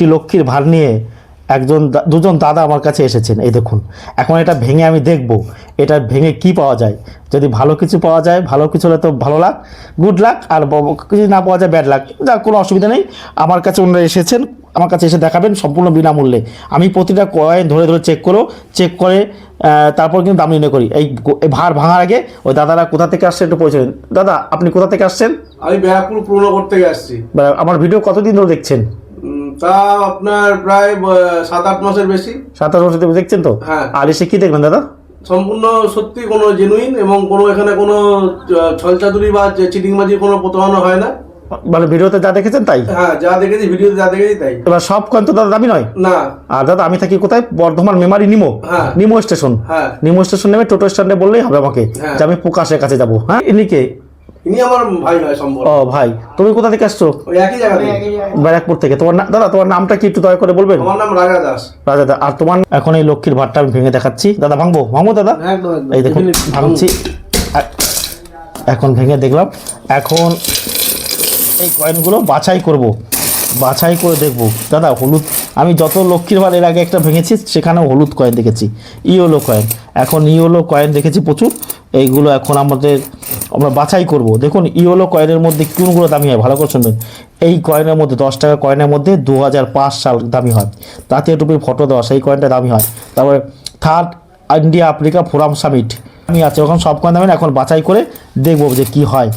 একটি লক্ষ্মীর ভার নিয়ে একজন দুজন দাদা আমার কাছে এসেছেন। এই দেখুন এখন এটা ভেঙে আমি দেখব। এটা ভেঙে কি পাওয়া যায়? যদি ভালো কিছু পাওয়া যায় ভালো কিছু হলে তো ভালো লাগ গুড লাক আর কিছু না পাওয়া যায় ব্যাড লাক যা কোনো অসুবিধা নেই। আমার কাছে ওনারা এসেছেন আমার কাছে এসে দেখাবেন সম্পূর্ণ বিনামূল্যে। আমি প্রতিটা কয়েন ধরে ধরে চেক করো চেক করে তারপর কিন্তু দাম নির্ণয় করি। এই ভার ভাঙার আগে ওই দাদারা কোথা থেকে আসছে একটু দিন। দাদা আপনি কোথা থেকে আসছেন? আমি ব্যারাকপুর পুরনো করতে আসছি। আমার ভিডিও কতদিন ধরে দেখছেন? তা আপনার প্রায় সাত আট মাসের বেশি। সাতাশ বছর থেকে দেখছেন তো? হ্যাঁ। আর এসে কি দেখবেন দাদা? সম্পূর্ণ সত্যি কোনো জেনুইন এবং কোনো এখানে কোনো আহ, ছলচাতুরি বা চিটিংবাজি কোনো প্রতারণা হয় না। মানে ভিডিওতে যা দেখেছেন তাই? হ্যাঁ যা দেখেছি ভিডিওতে যা দেখেছি তাই। এবার সব কয়েন তো দাদা দামি নয়? না। আর দাদা আমি থাকি কোথায়? বর্ধমান মেমারি নিমো। হ্যাঁ। নিমো স্টেশন। হ্যাঁ। নিমো স্টেশন নেমে টোটো স্ট্যান্ডে বললেই হবে আমাকে হ্যাঁ। যে আমি প্রকাশের কাছে যাব। হ্যাঁ ইনি কে ইনি আমার ভাই ভাই সম্ভব। ও ভাই তুমি কোথা থেকে আসছো? ওই একই জায়গা থেকে। ব্যারাকপুর থেকে। তোমার না- দাদা তোমার নামটা কি একটু দয়া করে বলবেন? আমার নাম রাজা দাস। রাজা দা আর তোমার এখন এই লক্ষ্মীর ভাতটা আমি ভেঙে দেখাচ্ছি। দাদা ভাঙবো? ভাঙবো দাদা? এই দেখুন ভাঙছি। এখন ভেঙে দেখলাম। এখন এই কয়েনগুলো বাছাই করব। বাছাই করে দেখব। দাদা হলুদ আমি যত লক্ষ্মীর ভার এর আগে একটা ভেঙেছি সেখানেও হলুদ কয়েন দেখেছি। Yellow coin. এখন ইওলো কয়েন দেখেছি প্রচুর। এইগুলো এখন আমাদের আমরা বাছাই করব। দেখুন ইওলো কয়েনের মধ্যে কোনগুলো দামি হয়? ভালো করে শুনবেন। এই কয়েনের মধ্যে, দশ টাকা কয়েনের মধ্যে দু হাজার পাঁচ সাল দামি হয়। তাতে টুপি ফটো দেওয়া, সেই কয়েনটা দামি হয়। তারপরে third India Africa forum summit আমি আছে, ওখানে সব কয়েন দামি এখন বাছাই করে দেখব যে কি হয়।